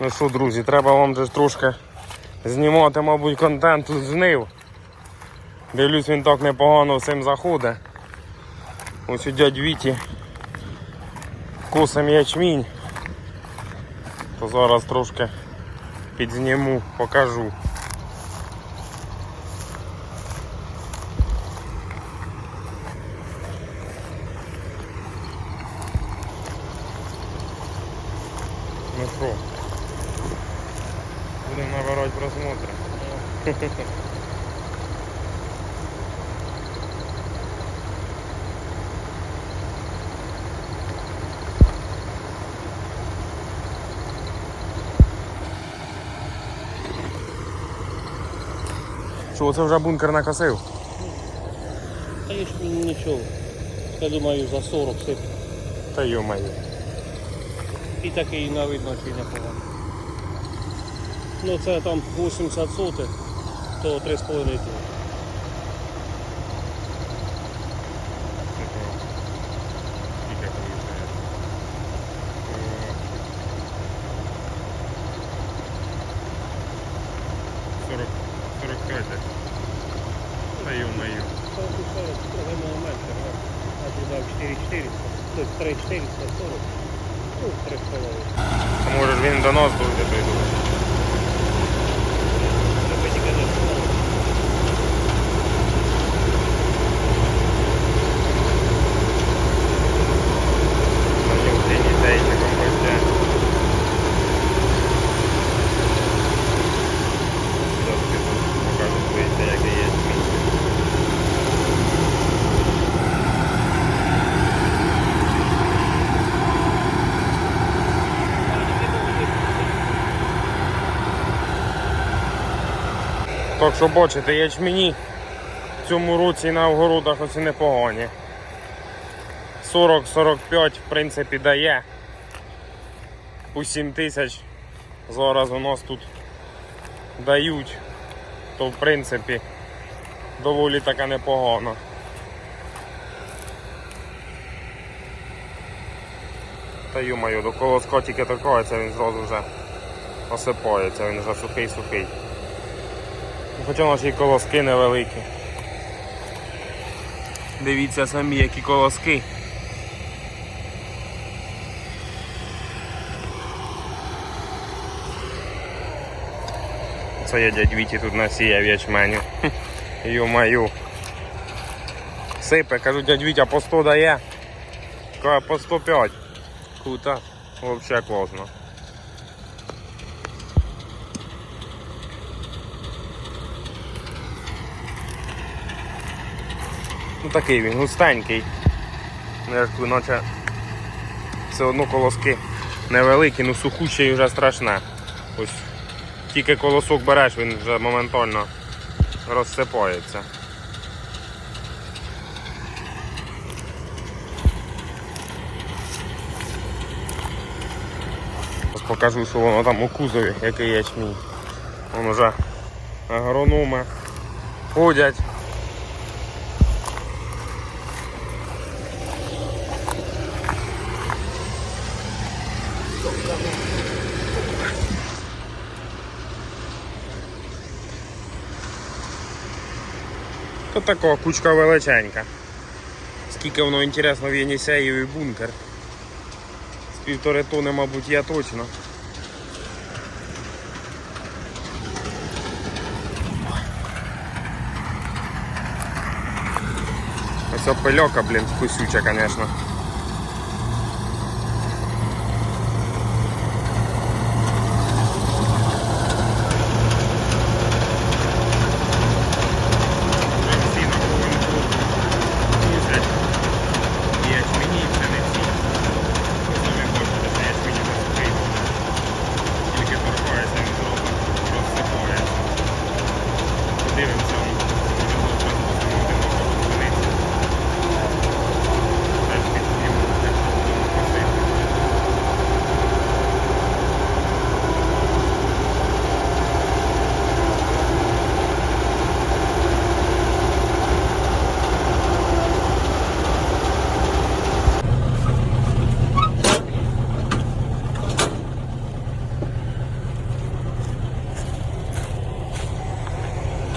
Ну що, друзі, треба вам же трошки знімати, мабуть, контент тут знив. Дивлюсь, він так непогано всім заходить. Ось у дядь Віті косим ячмінь. То зараз трошки підзніму, покажу. Ну що, будемо набирати просмотри. Що, це вже бункер накосив? Та я ж нічого. Я думаю, за 40 сип. Та йомаю. І такий на видно чи непогано. Ну це там 80 сотих, то 3,5 тонни. Да? а ти дав 4400, 3440, 3,5. Може він до нас буде прийде? Треба тільки не знати. Мені в тіні тейці компостя. Покажу дивіться, який є смій. Так що бачите, ячмені в цьому році на огородах ось і непогані. 40-45 в принципі дає. По 7 тисяч зараз у нас тут дають, то в принципі доволі така непогано. Та ю-маю, до колоска тільки торкається, він зразу вже осипається, він вже сухий-сухий. Хоча наші колоски невеликі. Дивіться самі, які колоски. Це я дядь Віті тут насіяв ячменю. Ю-маю. Сипе, кажу, дядь Вітя по 100 дає. По 105. Круто. Взагалі класно. Ну такий він, густенький. Ну, Я наче все одно колоски невеликі, ну сухущий вже страшне. Ось тільки колосок береш, він вже моментально розсипається. Покажу, що воно там у кузові, який ячмінь. Вон уже агрономи ходять. Тут така кучка величенька. Скільки воно інтересно в Єнісеєві бункер. З півтори тони, мабуть, я точно. Ось пильока, блін, вкусюча, звісно. всі на повинку їздять. І ячмені, і пшениці. Ви самі бачите, що ячмені не сухий. Тільки торкається, він зразу розсипається. Подивимося, може завтра спустимо один около пшениці. Теж під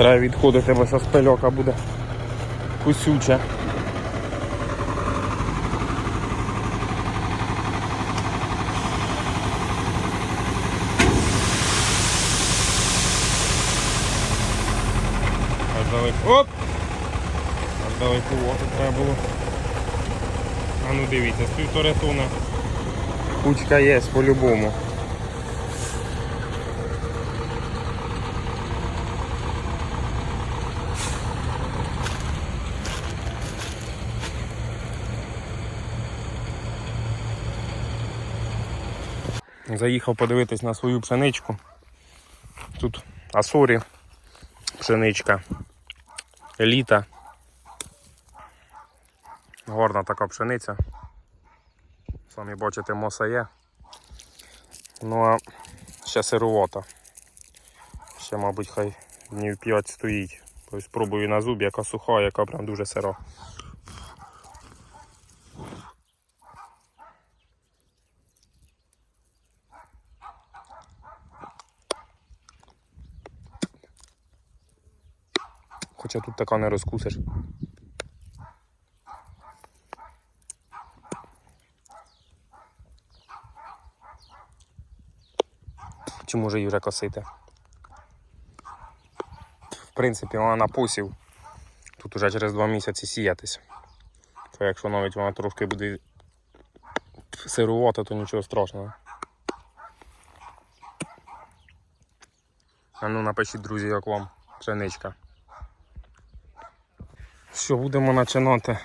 Треба відходити, бо зараз пильока буде кусюча. Оп! Аж далеко воду треба було. А ну дивіться, з півтори тони кучка є по-любому. Заїхав подивитись на свою пшеничку. Тут Асорі, пшеничка, еліта. Горна така пшениця. Самі бачите, моса є. Ну а ще сировата. Ще, мабуть, хай днів 5 стоїть. Тобто спробую на зуб, яка суха, яка прям дуже сира. Хоча тут така не розкусиш. Чи може її вже косити? В принципі, вона на посів. Тут уже через два місяці сіятись. То якщо навіть вона трошки буде сирувати, то нічого страшного. А ну напишіть, друзі, як вам пшеничка. Що, будемо починати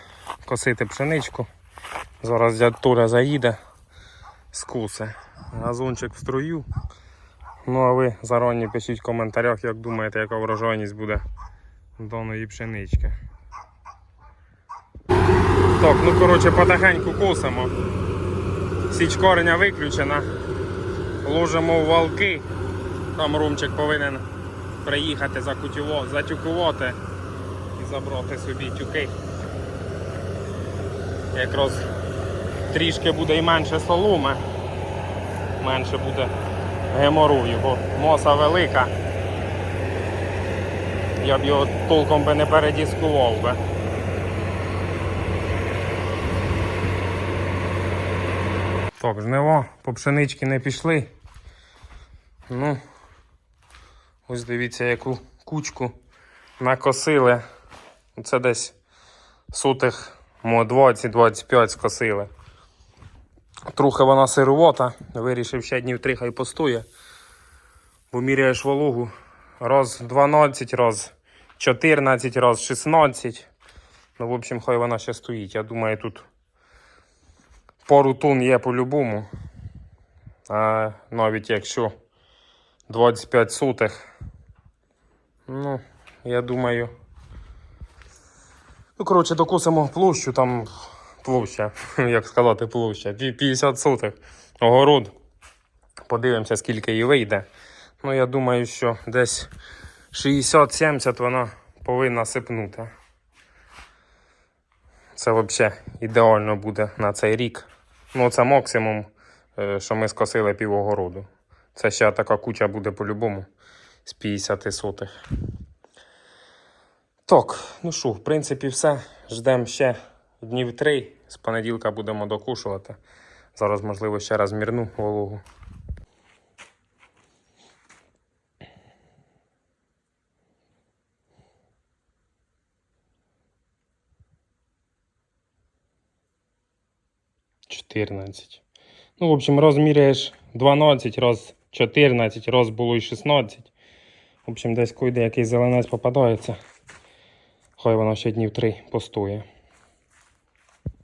косити пшеничку. Зараз дядь Толя заїде, скусе. Газончик в струю. Ну а ви зарані пишіть в коментарях, як думаєте, яка врожайність буде даної пшенички. Так, ну коротше потихеньку косимо. Січ кореня виключена. Ложимо в валки. Там румчик повинен приїхати закутюво- затюкувати забрати собі тюки. Якраз трішки буде і менше соломи, менше буде геморую, бо моса велика. Я б його толком би не передіскував би. Так, жниво по пшенички не пішли. Ну, ось дивіться, яку кучку накосили. Це десь сутих, мо 20-25 скосили. Трохи вона сировата, вирішив ще днів три хай постоє. Бо міряєш вологу раз 12, раз 14, раз 16. Ну, в общем, хай вона ще стоїть. Я думаю, тут пару тонн є по-любому. А навіть якщо 25 сотих, ну, я думаю. Ну, коротше, докусимо площу, там площа, як сказати, площа, 50 сотих огород. Подивимося, скільки її вийде. Ну, я думаю, що десь 60-70 вона повинна сипнути. Це взагалі ідеально буде на цей рік. Ну, це максимум, е, що ми скосили пів огороду. Це ще така куча буде по-любому з 50 сотих. Так, ну що, в принципі, все. Ждемо ще днів три. З понеділка будемо докушувати. Зараз, можливо, ще раз мірну вологу. Чотирнадцять. Ну, в общем, розміряєш 12, роз 14, роз було і 16. В общем, десь койде якийсь зеленець попадається. Хай вона ще днів три постоє.